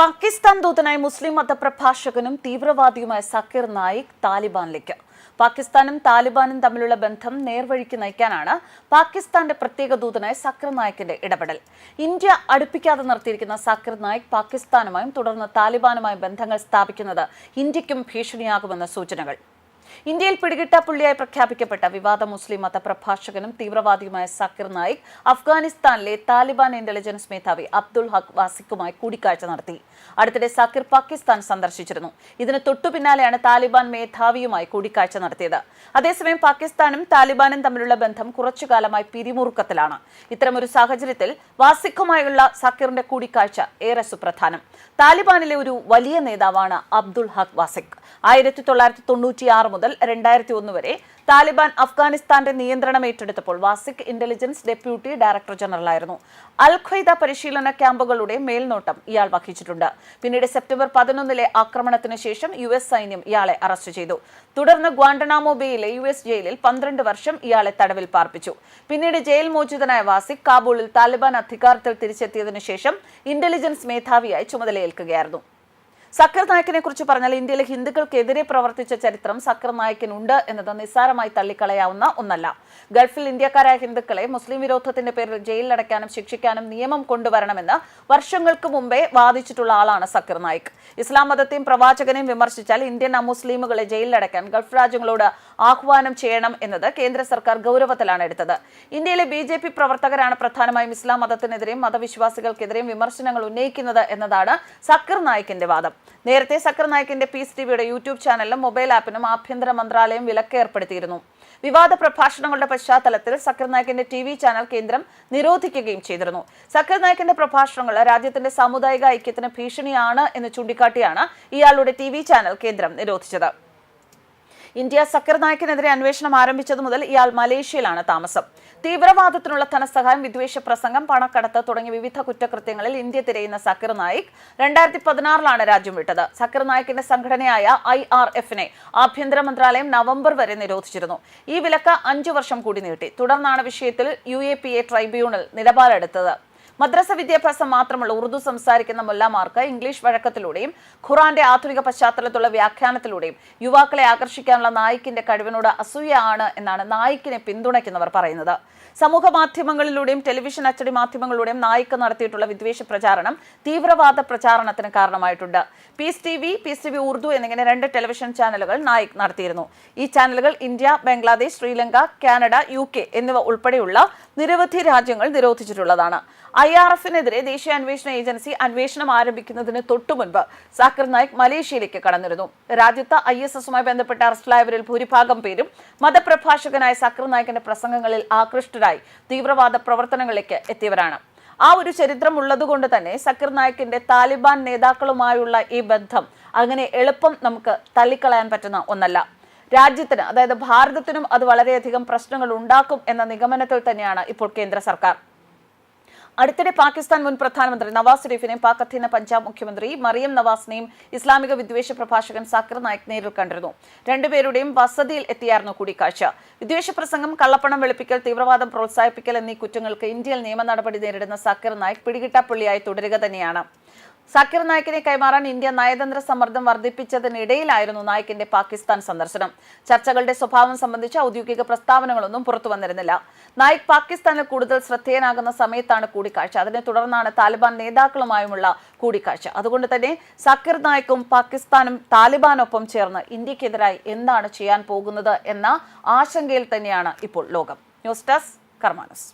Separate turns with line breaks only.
പാകിസ്ഥാൻ ദൂതനായ മുസ്ലിം മതപ്രഭാഷകനും തീവ്രവാദിയുമായ സക്കീർ നായിക് താലിബാനിലേക്ക്. പാകിസ്ഥാനും താലിബാനും തമ്മിലുള്ള ബന്ധം നേർവഴിക്ക് നയിക്കാനാണ് പാകിസ്ഥാന്റെ പ്രത്യേക ദൂതനായ സക്കീർ നായിക്കിന്റെ ഇടപെടൽ. ഇന്ത്യ അടുപ്പിക്കാതെ നിർത്തിയിരിക്കുന്ന സക്കീർ നായിക് പാകിസ്ഥാനുമായും തുടർന്ന് താലിബാനുമായും ബന്ധങ്ങൾ സ്ഥാപിക്കുന്നത് ഇന്ത്യക്കും ഭീഷണിയാകുമെന്ന സൂചനകൾ. ഇന്ത്യയിൽ പിടികിട്ട പുള്ളിയായി പ്രഖ്യാപിക്കപ്പെട്ട വിവാദ മുസ്ലിം മതപ്രഭാഷകനും തീവ്രവാദിയുമായ സക്കീർ നായിക് അഫ്ഗാനിസ്ഥാനിലെ താലിബാൻ ഇന്റലിജൻസ് മേധാവി അബ്ദുൾ ഹക് വാസിക്കുമായി കൂടിക്കാഴ്ച നടത്തി. അടുത്തിടെ സക്കീർ പാകിസ്ഥാൻ സന്ദർശിച്ചിരുന്നു. ഇതിന് തൊട്ടുപിന്നാലെയാണ് താലിബാൻ മേധാവിയുമായി കൂടിക്കാഴ്ച നടത്തിയത്. അതേസമയം പാകിസ്ഥാനും താലിബാനും തമ്മിലുള്ള ബന്ധം കുറച്ചുകാലമായി പിരിമുറുക്കത്തിലാണ്. ഇത്തരമൊരു സാഹചര്യത്തിൽ വാസിഖുമായുള്ള സക്കീറിന്റെ കൂടിക്കാഴ്ച ഏറെ സുപ്രധാനം. താലിബാനിലെ ഒരു വലിയ നേതാവാണ് അബ്ദുൾ ഹക് വാസിഖ് ആയിരത്തി തൊള്ളായിരത്തി തൊണ്ണൂറ്റിയാറ് മുതൽ രണ്ടായിരത്തി ഒന്ന് വരെ താലിബാൻ അഫ്ഗാനിസ്ഥാന്റെ നിയന്ത്രണം ഏറ്റെടുത്തപ്പോൾ Wasiq intelligence deputy director general al. അൽ ഖ്വയ്ദ പരിശീലന ക്യാമ്പുകളുടെ മേൽനോട്ടം ഇയാൾ വഹിച്ചിട്ടുണ്ട്. പിന്നീട് സെപ്റ്റംബർ പതിനൊന്നിലെ ആക്രമണത്തിന് ശേഷം യു എസ് സൈന്യം ഇയാളെ അറസ്റ്റ് ചെയ്തു. തുടർന്ന് ഗ്വാണ്ടനാമോ ബേയിലെ യു എസ് ജയിലിൽ പന്ത്രണ്ട് വർഷം ഇയാളെ തടവിൽ പാർപ്പിച്ചു. പിന്നീട് ജയിൽ മോചിതനായ വാസിക് കാബൂളിൽ താലിബാൻ അധികാരത്തിൽ തിരിച്ചെത്തിയതിനു ശേഷം ഇന്റലിജൻസ് മേധാവിയായി ചുമതലയേൽക്കുകയായിരുന്നു. സക്കർ നായക്കിനെ കുറിച്ച് പറഞ്ഞാൽ ഇന്ത്യയിലെ ഹിന്ദുക്കൾക്കെതിരെ പ്രവർത്തിച്ച ചരിത്രം സക്കർ നായക്കിനുണ്ട് എന്നത് നിസ്സാരമായി തള്ളിക്കളയാവുന്ന ഒന്നല്ല. ഗൾഫിൽ ഇന്ത്യക്കാരായ ഹിന്ദുക്കളെ മുസ്ലിം വിരോധത്തിന്റെ പേരിൽ ജയിലിലടയ്ക്കാനും ശിക്ഷിക്കാനും നിയമം കൊണ്ടുവരണമെന്ന് വർഷങ്ങൾക്ക് മുമ്പേ വാദിച്ചിട്ടുള്ള ആളാണ് സക്കർ നായിക്. ഇസ്ലാം മതത്തെയും പ്രവാചകനെയും വിമർശിച്ചാൽ ഇന്ത്യൻ അമുസ്ലിമുകളെ ജയിലിലടയ്ക്കാൻ ഗൾഫ് രാജ്യങ്ങളോട് ആഹ്വാനം ചെയ്യണം എന്നത് കേന്ദ്ര സർക്കാർ ഗൗരവത്തിലാണ് എടുത്തത്. ഇന്ത്യയിലെ ബി ജെ പി പ്രവർത്തകരാണ് പ്രധാനമായും ഇസ്ലാം മതത്തിനെതിരെയും മതവിശ്വാസികൾക്കെതിരെയും വിമർശനങ്ങൾ ഉന്നയിക്കുന്നത് എന്നതാണ് സക്കർ നായിക്കിന്റെ വാദം. നേരത്തെ സക്കർ നായിക്കിന്റെ പീസ് ടിവിയുടെ യൂട്യൂബ് ചാനലിലും മൊബൈൽ ആപ്പിനും ആഭ്യന്തര മന്ത്രാലയം വിലക്ക് ഏർപ്പെടുത്തിയിരുന്നു. വിവാദ പ്രഭാഷണങ്ങളുടെ പശ്ചാത്തലത്തിൽ സക്കർ നായിക്കിന്റെ ടി വി ചാനൽ കേന്ദ്രം നിരോധിക്കുകയും ചെയ്തിരുന്നു. സക്കർ നായിക്കിന്റെ പ്രഭാഷണങ്ങൾ രാജ്യത്തിന്റെ സാമുദായിക ഐക്യത്തിന് ഭീഷണിയാണ് എന്ന് ചൂണ്ടിക്കാട്ടിയാണ് ഇയാളുടെ ടി ചാനൽ കേന്ദ്രം നിരോധിച്ചത്. ഇന്ത്യ സക്കർ നായ്ക്കിനെതിരെ അന്വേഷണം ആരംഭിച്ചതു മുതൽ ഇയാൾ മലേഷ്യയിലാണ് താമസം. തീവ്രവാദത്തിനുള്ള ധനസഹായം വിദ്വേഷ പ്രസംഗം പണക്കടത്ത് തുടങ്ങിയ വിവിധ കുറ്റകൃത്യങ്ങളിൽ ഇന്ത്യ തിരയുന്ന സക്കർ നായിക് രണ്ടായിരത്തി പതിനാറിലാണ് രാജ്യം വിട്ടത്. സക്കർ നായിക്കിന്റെ സംഘടനയായ ഐ ആർ എഫിനെ ആഭ്യന്തര മന്ത്രാലയം നവംബർ വരെ നിരോധിച്ചിരുന്നു. ഈ വിലക്ക് അഞ്ചു വർഷം കൂടി നീട്ടി. തുടർന്നാണ് വിഷയത്തിൽ U A P A tribunal നിലപാടെടുത്തത്. മദ്രസ വിദ്യാഭ്യാസം മാത്രമുള്ള ഉറുദു സംസാരിക്കുന്ന മുല്ലമാർക്ക് ഇംഗ്ലീഷ് വഴക്കത്തിലൂടെയും ഖുറാന്റെ ആധുനിക പശ്ചാത്തലത്തുള്ള വ്യാഖ്യാനത്തിലൂടെയും യുവാക്കളെ ആകർഷിക്കാനുള്ള നായിക്കിന്റെ കഴിവിനോട് അസൂയ ആണ് എന്നാണ് നായിക്കിനെ പിന്തുണയ്ക്കുന്നവർ പറയുന്നത്. സമൂഹ മാധ്യമങ്ങളിലൂടെയും ടെലിവിഷൻ അച്ചടി മാധ്യമങ്ങളിലൂടെയും നായിക്ക് നടത്തിയിട്ടുള്ള വിദ്വേഷ പ്രചാരണം തീവ്രവാദ പ്രചാരണത്തിന് കാരണമായിട്ടുണ്ട്. Peace T V Peace T V Urdu എന്നിങ്ങനെ രണ്ട് ടെലിവിഷൻ ചാനലുകൾ നായിക് നടത്തിയിരുന്നു. ഈ ചാനലുകൾ India Bangladesh Sri Lanka Canada U K എന്നിവ ഉൾപ്പെടെയുള്ള നിരവധി രാജ്യങ്ങൾ നിരോധിച്ചിട്ടുള്ളതാണ്. ഐ ആർ എഫിനെതിരെ ദേശീയ അന്വേഷണ ഏജൻസി അന്വേഷണം ആരംഭിക്കുന്നതിന് തൊട്ടു മുൻപ് സാക്കിർ നായിക് മലേഷ്യയിലേക്ക് കടന്നിരുന്നു. രാജ്യത്ത് ഐ എസ് എസുമായി ബന്ധപ്പെട്ട് അറസ്റ്റിലായവരിൽ ഭൂരിഭാഗം പേരും മതപ്രഭാഷകനായ സാക്കിർ നായിക്കിന്റെ പ്രസംഗങ്ങളിൽ ആകൃഷ്ടരായി തീവ്രവാദ പ്രവർത്തനങ്ങളിലേക്ക് എത്തിയവരാണ്. ആ ഒരു ചരിത്രം ഉള്ളതുകൊണ്ട് തന്നെ സക്കർ നായിക്കിന്റെ താലിബാൻ നേതാക്കളുമായുള്ള ഈ ബന്ധം അങ്ങനെ എളുപ്പം നമുക്ക് തള്ളിക്കളയാൻ പറ്റുന്ന ഒന്നല്ല. രാജ്യത്തിന് അതായത് ഭാരതത്തിനും അത് വളരെയധികം പ്രശ്നങ്ങൾ ഉണ്ടാക്കും എന്ന നിഗമനത്തിൽ തന്നെയാണ് ഇപ്പോൾ കേന്ദ്ര സർക്കാർ. അടുത്തിടെ പാകിസ്ഥാൻ മുൻ പ്രധാനമന്ത്രി നവാസ് ഷെരീഫിനെയും പാക് അധീന പഞ്ചാബ് മുഖ്യമന്ത്രി മറിയം നവാസിനെയും ഇസ്ലാമിക വിദ്വേഷ പ്രഭാഷകൻ സാക്കിർ നായിക് നേരിൽ കണ്ടിരുന്നു. രണ്ടുപേരുടെയും വസതിയിൽ എത്തിയായിരുന്നു കൂടിക്കാഴ്ച. വിദ്വേഷ പ്രസംഗം കള്ളപ്പണം വെളുപ്പിക്കൽ തീവ്രവാദം പ്രോത്സാഹിപ്പിക്കൽ എന്നീ കുറ്റങ്ങൾക്ക് ഇന്ത്യയിൽ നിയമ നടപടി നേരിടുന്ന സാക്കിർ നായിക് പിടികിട്ടാപ്പുള്ളിയായി തുടരുക തന്നെയാണ്. സാക്കിർ നായിക്കിനെ കൈമാറാൻ ഇന്ത്യ നയതന്ത്ര സമ്മർദ്ദം വർദ്ധിപ്പിച്ചതിനിടയിലായിരുന്നു നായിക്കിന്റെ പാകിസ്ഥാൻ സന്ദർശനം. ചർച്ചകളുടെ സ്വഭാവം സംബന്ധിച്ച് ഔദ്യോഗിക പ്രസ്താവനകളൊന്നും പുറത്തു വന്നിരുന്നില്ല നായിക് പാകിസ്ഥാനിൽ കൂടുതൽ ശ്രദ്ധേയനാകുന്ന സമയത്താണ് കൂടിക്കാഴ്ച. അതിനെ തുടർന്നാണ് താലിബാൻ നേതാക്കളുമായുമുള്ള കൂടിക്കാഴ്ച. അതുകൊണ്ട് തന്നെ സാക്കിർ നായിക്കും പാകിസ്ഥാനും താലിബാനൊപ്പം ചേർന്ന് ഇന്ത്യക്കെതിരായി എന്താണ് ചെയ്യാൻ പോകുന്നത് എന്ന ആശങ്കയിൽ തന്നെയാണ് ഇപ്പോൾ ലോകം. News desk കർമാനസ്.